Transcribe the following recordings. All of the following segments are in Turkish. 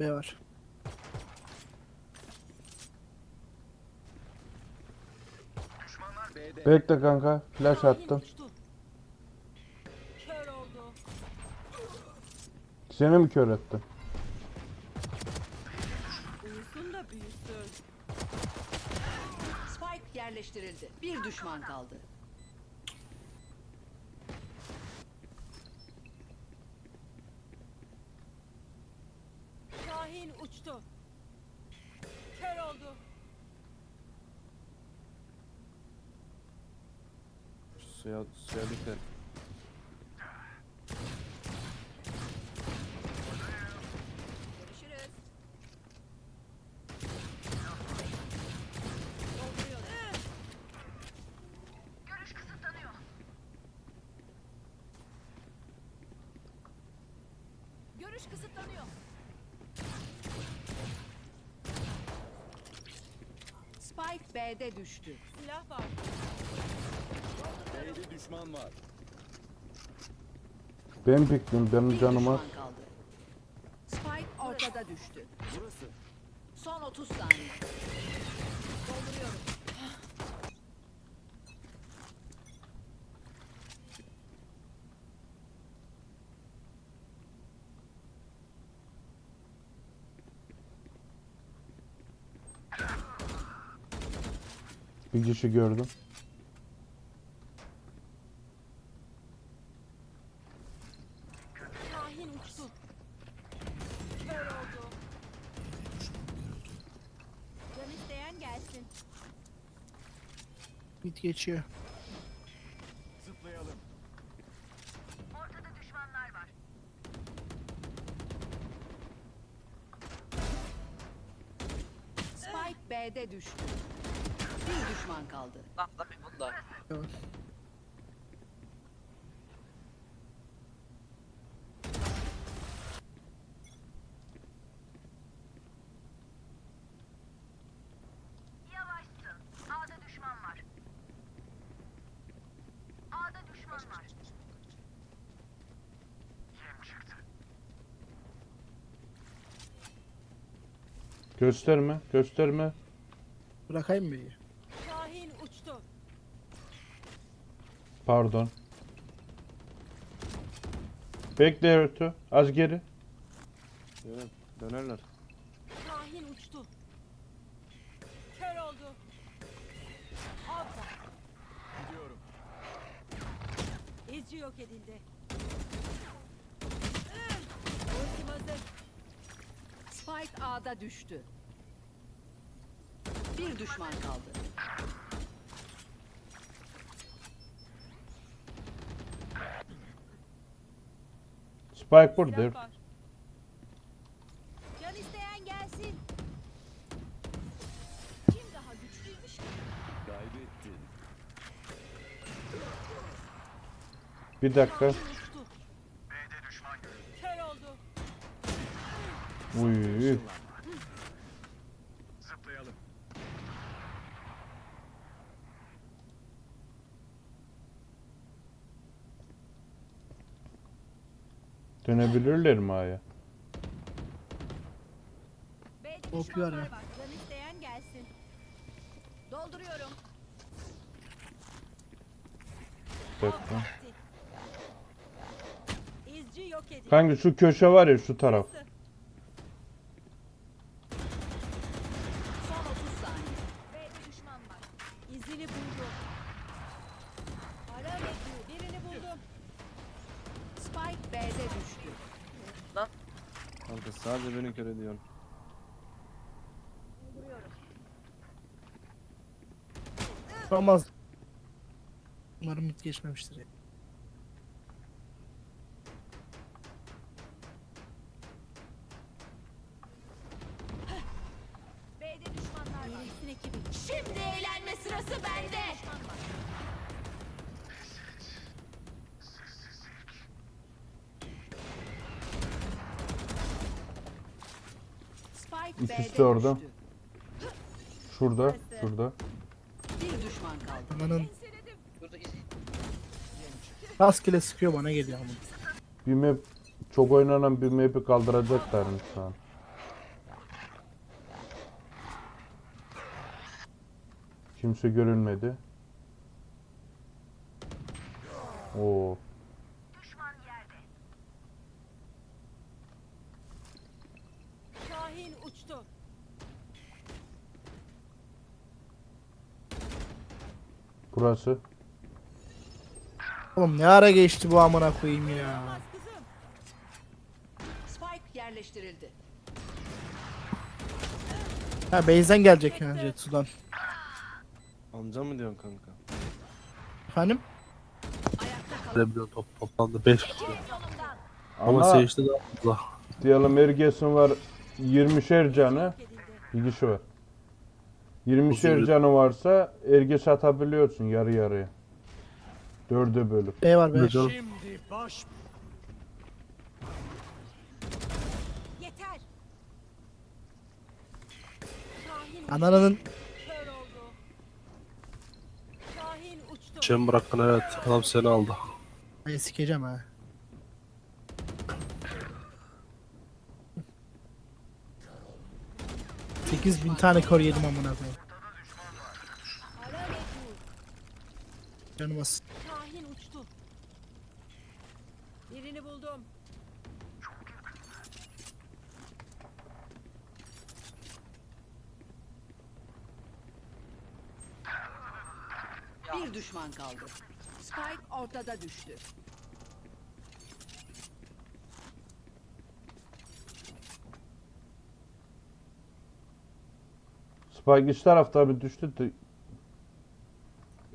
B var. Bekle kanka. Flash attım. Seni mi kör ettim? Uyusun da büyüsün. Spike yerleştirildi. Bir düşman kaldı. Şahin uçtu. Kör oldu. Suya, suya dikkat. Görüşürüz. Görüş kısıtlanıyor. Spike B'de düştü. Silah var. B'de düşman var. Ben pikliyim. Benim Bir canım az. düşman kaldı. Spike ortada düştü. Burası. Son 30 saniye. Dolduruyorum. Bir kişi gördüm. Mid geçiyor. Zıplayalım. Spike B'de düştü. Bir düşman kaldı. Lan lan bunda. B var. Yavaşsın. A'da düşman var. A'da düşman var. Yem çıktı. Gösterme. Gösterme. Bırakayım mı B'yi? Şahin uçtu. Pardon. Bekle Ertuğ. Az geri. Evet, dönerler. Şahin uçtu. Kör oldu. Avda. Gidiyorum. İzci yok edildi. Ultim hazır. Spike A'da düştü. Bir düşman kaldı. Spike burada. Var. Can isteyen gelsin. Kim daha güçlüymüş ki? Kaybettin. Bir dakika. B'de düşman görüldü. Kör oldu. Uy. Zıplayalım. Dönebilirler mi A'ya? Düşmanlar var ya. var. Can isteyen gelsin. Dolduruyorum. Bekle. İzci yok edildi. Kanka şu köşe var ya şu taraf. Burası. Son 30 saniye. B'de düşman var. İzini buldum. Ara bekliyor. Birini buldum. Spike B'de düştü. Kanka sadece beni kör ediyorsun. Olmaz. Umarım mid geçmemiştir. ya. B'de düşmanlar var. Şimdi eğlenme sırası bende. İkisi de orada. Şurada, şurada. Bir düşman kaldı. Ananın rastgele sıkıyor bana geliyor ama. Bir map, çok oynanan bir map'i kaldıracaklarmış şu an. Kimse görünmedi. Oo. Uçtu. Burası. Oğlum ne ara geçti bu amına koyayım ya. Spike yerleştirildi. Ha base'den gelecek yani Jet sudan. Amca mı diyorsun kanka? Efendim? Biliyorsun top, toplamda 5 kişi. Ama Ama Sage'de daha fazla. diyelim Erges'in var 20'şer canı. Bir kişi var. 20'şer Uzun- canı varsa Erges atabiliyorsun yarı yarıya. Dörde bölüp. B var B. Ne canım? Yeter. Şahin Ananın. Çem bıraktın evet. Adam seni aldı. Ay sikeceğim ha. Sekiz bin tane kor yedim amına koyayım. Canım. Şahin uçtu. Birini buldum. bir düşman kaldı. Spike ortada düştü. Spike iç tarafta bir düştü de.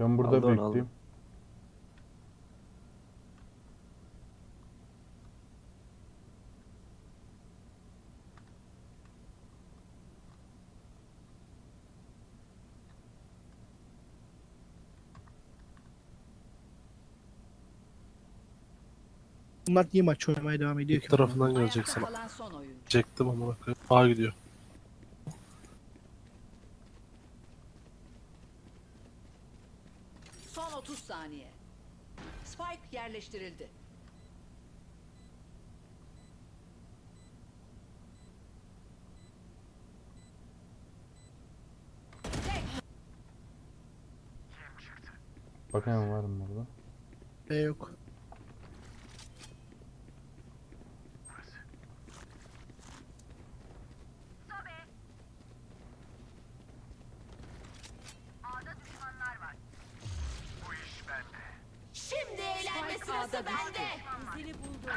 Ben burada Aldı onu, bekleyeyim. Bunlar niye maç oynamaya devam ediyor ki? Tarafından Ayakta gelecek sana. kalan son oyuncu. Çektim ama koyayım. A gidiyor. Son 30 saniye. Spike yerleştirildi. Bakayım var mı burada? B yok. Sobe. A'da düşmanlar var. Bu iş bende. Şimdi eğlenme sırası bende. İzini buldu.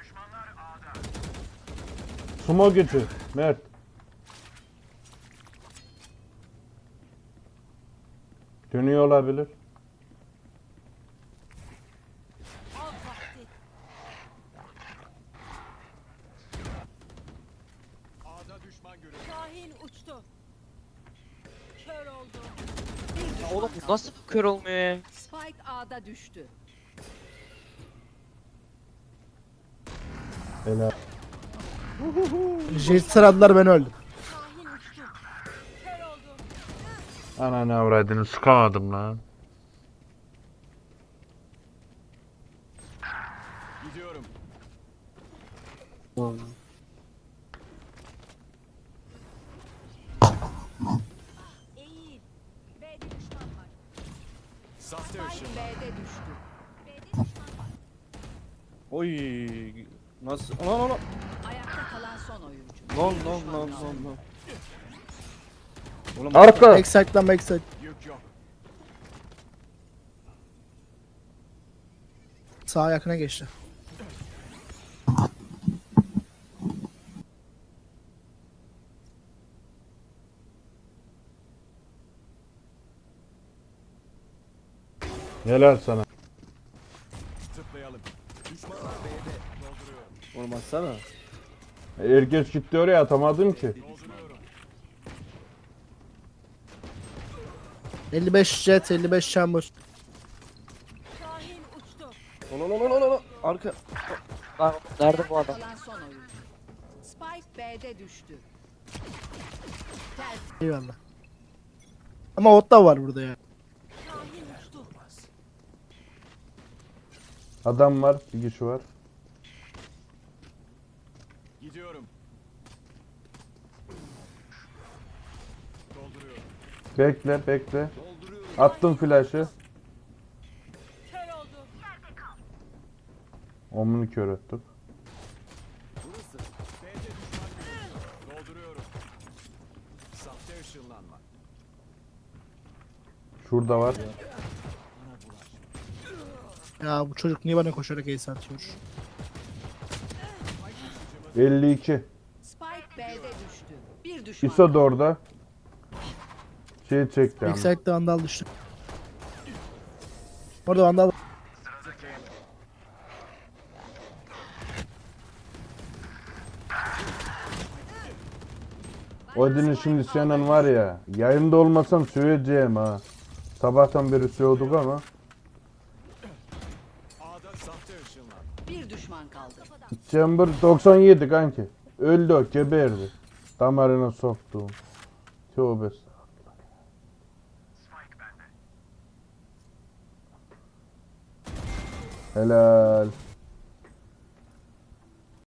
Düşmanlar A'da. Sumo gücü. Mert. Dönüyor olabilir. Şahin uçtu. Kör oldu. Ya oğlum nasıl kör olmuyor ya? Spike A'da düştü. Helal. Jet sıradılar ben öldüm. Ananı avradını sıkamadım lan. Gidiyorum. Eğil. B'de düşman var. Sahte Spike B'de düştü. B'de düşman var. Oy. Nasıl? Lan lan lan. Ayakta kalan son oyuncu. Lan kaldı. lan lan. Oğlum Arka. Backside'dan backside. Sağa yakına geçti. Helal sana. Tıklayalım. Düşmanlar B'de. Dolduruyorum. Oğlum atsana. Ergeç gitti oraya atamadım ki. Dolduruyorum. 55 jet 55 chamber. Şahin uçtu. Lan lan lan lan lan. Arka. Lan nerede bu adam? Kalan son. Spike B'de düştü. Ters Eyvallah. Ama ot da var burada ya. Şahin uçtu. Adam var, bir kişi var. Gidiyorum. Bekle bekle. Attım flash'ı. Kör oldu. Omunu kör ettik. Burası. B'de düşman görüldü. Dolduruyorum. Sahte ışınlanma. Şurada var. Ya bu çocuk niye bana koşarak ace atıyor? 52. Spike B'de düştü. Bir düşman. ISO da orada. Şey çekti ama. Backside'de vandal düştü. Orada vandal Odin'in şimdi senin var ya. Yayında olmasam söyleyeceğim ha. Sabahtan beri söyledik ama. A'da sahte ışınlanma. Bir düşman kaldı. Chamber 97 kanki. Öldü o geberdi. Damarına soktum. Tövbe. Helal.